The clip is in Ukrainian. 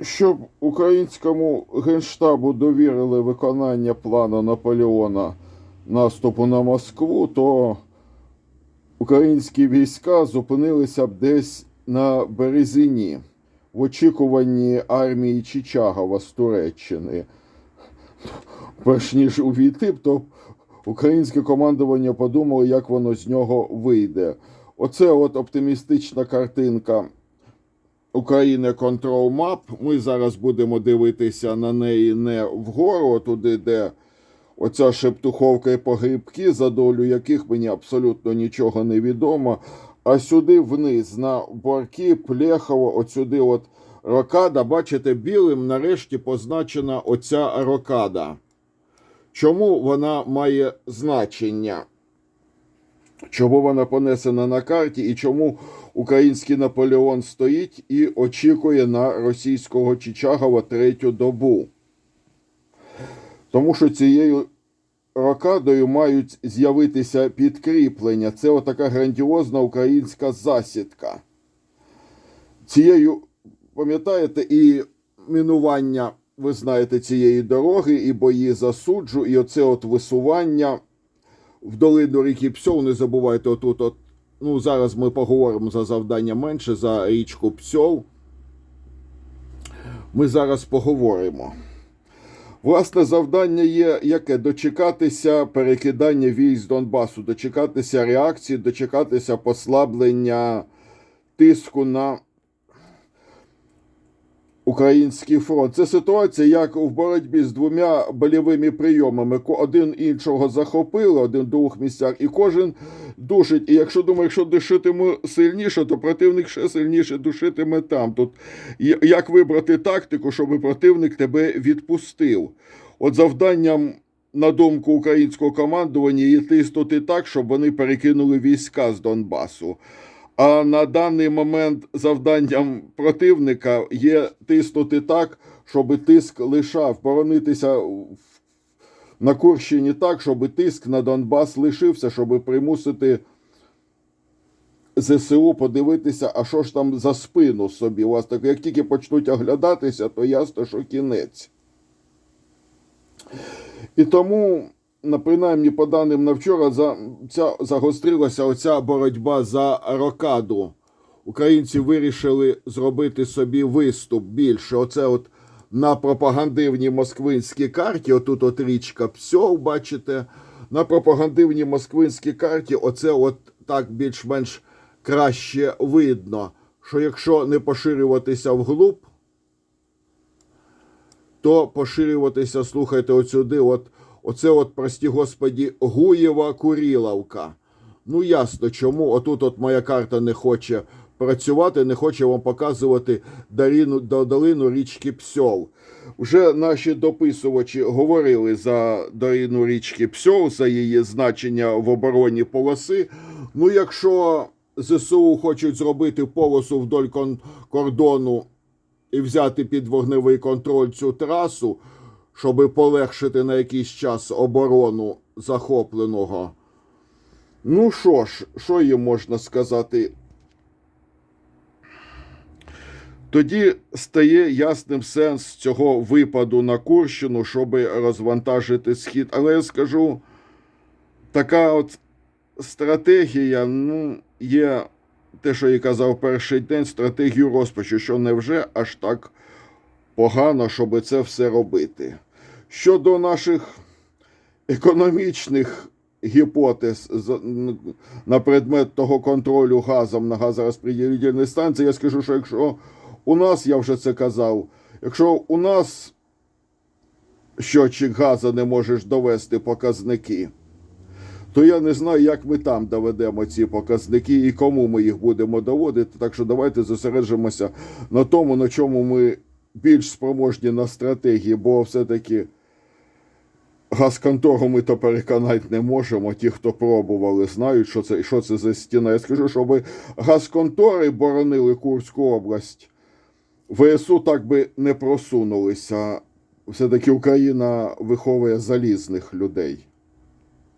щоб українському генштабу довірили виконання плану Наполеона наступу на Москву, то українські війська зупинилися б десь на Березині в очікуванні армії Чичагова з Туреччини. Перш ніж увійти, то українське командування подумало, як воно з нього вийде. Оце от оптимістична картинка України Control Map. Ми зараз будемо дивитися на неї не вгору, туди, де оця шептуховка і погрібки, за долю яких мені абсолютно нічого не відомо. А сюди вниз, на борки, Плехово, от сюди от рокада. Бачите, білим нарешті позначена оця рокада. Чому вона має значення? Чому вона понесена на карті і чому український Наполеон стоїть і очікує на російського Чичагова третю добу? Тому що цією рокадою мають з'явитися підкріплення. Це отака грандіозна українська засідка. Цією, пам'ятаєте, і мінування, ви знаєте, цієї дороги, і бої за суджу, і оце от висування в долину ріки Псьол. Не забувайте, отут, от, ну зараз ми поговоримо за завдання менше, за річку Псьол. Ми зараз поговоримо. Власне, завдання є яке? Дочекатися перекидання військ Донбасу, дочекатися реакції, дочекатися послаблення тиску на український фронт. Це ситуація, як в боротьбі з двома больовими прийомами. Один іншого захопили, один в двох місцях, і кожен душить. І якщо думає, якщо душитиме сильніше, то противник ще сильніше душитиме там. Тут як вибрати тактику, щоб противник тебе відпустив? От завданням. На думку українського командування, є тиснути так, щоб вони перекинули війська з Донбасу. А на даний момент завданням противника є тиснути так, щоб тиск лишав, боронитися на Курщині так, щоб тиск на Донбас лишився, щоб примусити ЗСУ подивитися, а що ж там за спину собі. Власне, як тільки почнуть оглядатися, то ясно, що кінець. І тому, принаймні, по даним на вчора, за, ця, загострилася оця боротьба за рокаду. Українці вирішили зробити собі виступ більше. Оце от на пропагандивній москвинській карті, отут от річка Псьол, бачите, на пропагандивній москвинській карті, оце от так більш-менш краще видно, що якщо не поширюватися вглуб, то поширюватися, слухайте, отсюди, от, оце от, прості господі, Гуєва Куріловка. Ну, ясно, чому. Отут от моя карта не хоче працювати, не хоче вам показувати долину, долину річки Псьол. Вже наші дописувачі говорили за долину річки Псьол, за її значення в обороні полоси. Ну, якщо ЗСУ хочуть зробити полосу вдоль кордону і взяти під вогневий контроль цю трасу, щоб полегшити на якийсь час оборону захопленого. Ну що ж, що їм можна сказати? Тоді стає ясним сенс цього випаду на Курщину, щоб розвантажити схід. Але я скажу, така от стратегія, ну, є те, що я казав перший день, стратегію розпачу, що невже аж так погано, щоб це все робити. Щодо наших економічних гіпотез на предмет того контролю газом на газорозподілительній станції, я скажу, що якщо у нас, я вже це казав, якщо у нас щотчик газу не можеш довести показники, то я не знаю, як ми там доведемо ці показники і кому ми їх будемо доводити. Так що давайте зосереджимося на тому, на чому ми більш спроможні на стратегії, бо все-таки газконтору ми то переконати не можемо. Ті, хто пробували, знають, що це, що це за стіна. Я скажу, щоб газконтори боронили Курську область, ВСУ так би не просунулися. Все-таки Україна виховує залізних людей.